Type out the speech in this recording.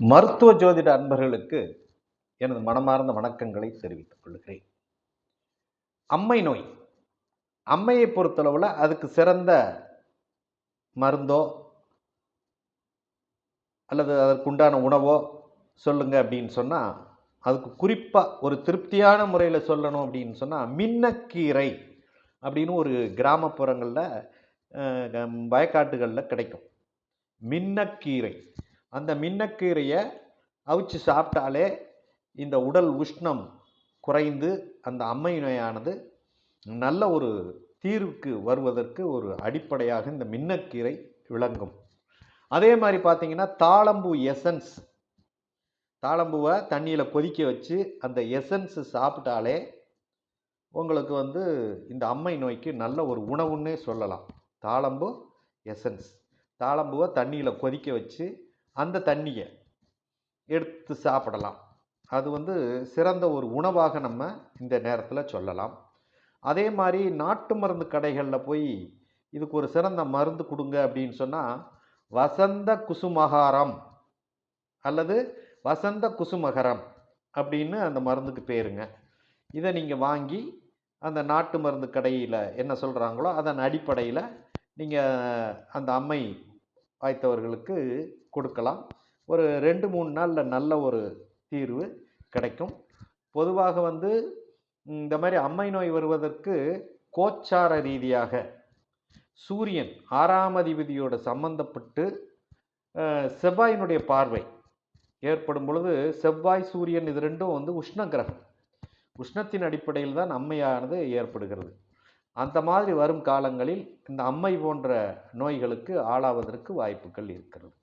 மருத்துவ ஜோதிட அன்பர்களுக்கு எனது மனமார்ந்த வணக்கங்களை தெரிவித்துக் கொள்கிறேன். அம்மை நோய். அம்மையை பொறுத்தளவில் அதுக்கு சிறந்த மருந்தோ அல்லது அதற்குண்டான உணவோ சொல்லுங்க அப்படின்னு சொன்னால் அதுக்கு குறிப்பாக ஒரு திருப்தியான முறையில் சொல்லணும் அப்படின்னு சொன்னால் மின்னக்கீரை அப்படின்னு ஒரு கிராமப்புறங்களில் வயக்காட்டுகளில் கிடைக்கும். மின்னக்கீரை. அந்த மின்னக்கீரையை அவிச்சு சாப்பிட்டாலே இந்த உடல் உஷ்ணம் குறைந்து அந்த அம்மை நோயானது நல்ல ஒரு தீர்வுக்கு வருவதற்கு ஒரு அடிப்படையாக இந்த மின்னக்கீரை விளங்கும். அதே மாதிரி பார்த்தீங்கன்னா தாளம்பூ எசன்ஸ். தாளம்பூவை தண்ணியில் கொதிக்க வச்சு அந்த எசன்ஸு சாப்பிட்டாலே உங்களுக்கு வந்து இந்த அம்மை நோய்க்கு நல்ல ஒரு உணவுன்னே சொல்லலாம். தாளம்பூ எசன்ஸ். தாளம்பூவை தண்ணியில் கொதிக்க வச்சு அந்த தண்ணியை எடுத்து சாப்பிடலாம். அது வந்து சிறந்த ஒரு உணவாக நம்ம இந்த நேரத்தில் சொல்லலாம். அதே மாதிரி நாட்டு மருந்து கடைகளில் போய் இதுக்கு ஒரு சிறந்த மருந்து கொடுங்க அப்படின்னு சொன்னால் வசந்த குசுமகாரம் அல்லது வசந்த குசுமகரம் அப்படின்னு அந்த மருந்துக்கு பேருங்க. இதை நீங்கள் வாங்கி அந்த நாட்டு மருந்து கடையில் என்ன சொல்கிறாங்களோ அதன் அடிப்படையில் நீங்கள் அந்த அம்மை வாய்த்தவர்களுக்கு கொடுக்கலாம். ஒரு ரெண்டு மூணு நாளில் நல்ல ஒரு தீர்வு கிடைக்கும். பொதுவாக வந்து இந்த மாதிரி அம்மை நோய் வருவதற்கு கோச்சார ரீதியாக சூரியன் ஆறாம் அதிபதியோட சம்பந்தப்பட்டு செவ்வாயினுடைய பார்வை ஏற்படும் பொழுது செவ்வாய் சூரியன் இது ரெண்டும் வந்து உஷ்ண கிரகம். உஷ்ணத்தின் அடிப்படையில் தான் அம்மையானது ஏற்படுகிறது. அந்த மாதிரி வரும் காலங்களில் இந்த அம்மை போன்ற நோய்களுக்கு ஆளாவதற்கு வாய்ப்புகள் இருக்கிறது.